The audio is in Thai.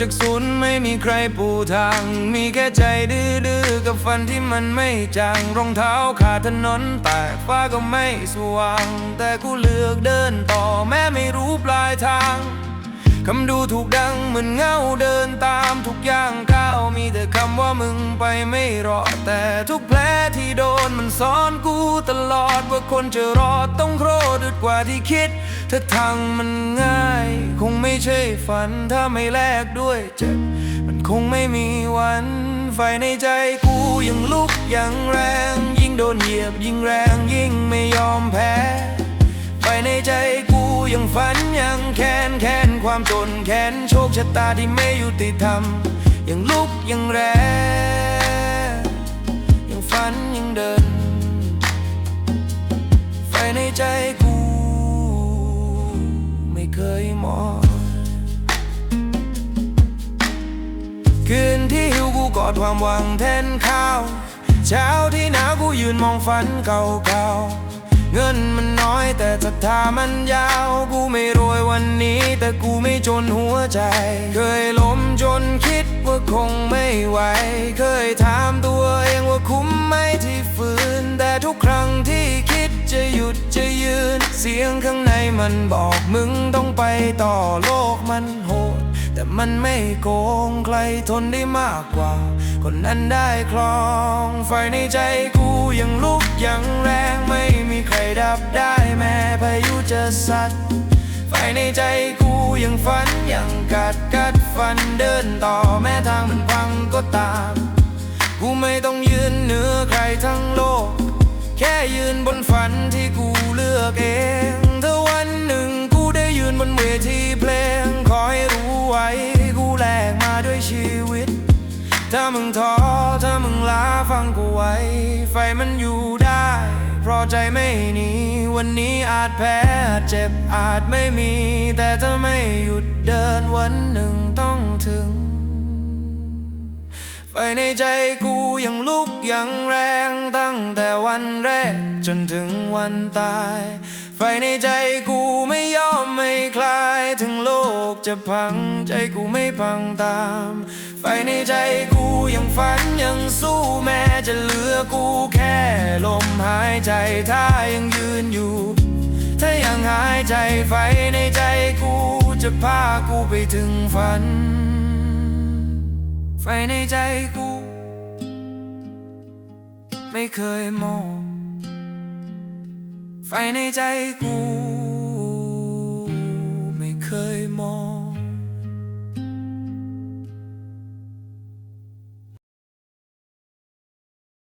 จากศูนย์ไม่มีใครปูทาง มีแค่ใจดื้อๆกับฟันที่มันไม่จาง รองเท้าขาดถนนแตกฟ้าก็ไม่สว่าง แต่กูเลือกเดินต่อแม้ไม่รู้ปลายทางคำดูถูกดังเหมือนเงาเดินตามทุกอย่างก้าวมีแต่คำว่ามึงไปไม่รอดแต่ทุกแผลที่โดนมันสอนกูตลอดว่าคนจะรอดต้องโครดกว่าที่คิด ถ้าทางมันง่าย คงไม่ใช่ฝัน ถ้าไม่แลกด้วยเจ็บ มันคงไม่มีวัน ไฟในใจกูยังลุกยังแรง ยิ่งโดนเหยียบยิ่งแรง ยิ่งไม่ยอมแพ้ไปในใจกูยังฝันยังแค้นแค้นความจนแค้นโชคชะตาที่ไม่ยุติธรรม ยังลุกยังแรงยังฝันยังเดิน ไฟในใจกู เคยมองคืนที่หิวกูกอดความหวังแทนข้าว เช้าที่หนาวกูยืนมองฝันเก่าๆ เงินมันน้อยแต่ศรัทธามันยาว กูไม่รวยวันนี้ แต่กูไม่จนหัวใจ เคยล้มจนคิดว่าคงไม่ไหว เคยถามตัวเองว่าคุ้มไหมที่ฝืนแต่ทุกครั้ง สียงข้างในมันบอกมึงต้องไปต่อโลกมันโหด แต่มันไม่โกงใครทนได้มากกว่า คนนั้นได้ครองไฟในใจกูยังลุกยังแรงไม่มีใครดับได้แม้พายุจะสัดไฟในใจกูยังฝันยังกัดกัดฟันเดินต่อแม้ทางมันพังก็ตาม กูไม่ต้องยืนเหนือใครทั้งโลก แค่ยืนบนฝันที่กู อกเองถ้าวันหนึ่งกูได้ยืนบนเวทีเพลง ขอให้รู้ไว้ กูแลกมาด้วยชีวิต ถ้ามึงท้อถ้ามึงล้าฟังกูไว้ ไฟมันอยู่ได้ เพราะใจไม่หนีวันนี้อาจแพ้อาจเจ็บอาจไม่มี แต่ถ้าไม่หยุดเดินวันหนึ่งต้องถึงไฟในใจกูยังลุกยังแรง ตั้งแต่วันแรกจนถึงวันตาย ไฟในใจกูไม่ยอมไม่คลาย ถึงโลกจะพังใจกูไม่พังตาม ไฟในใจกูยังฝันยังสู้แม้จะเหลือกูแค่ลมหายใจถ้ายังยืนอยู่ ถ้ายังหายใจไฟในใจกูจะพากูไปถึงฝัน ไฟในใจกู ไม่เคยมอง ไฟในใจกู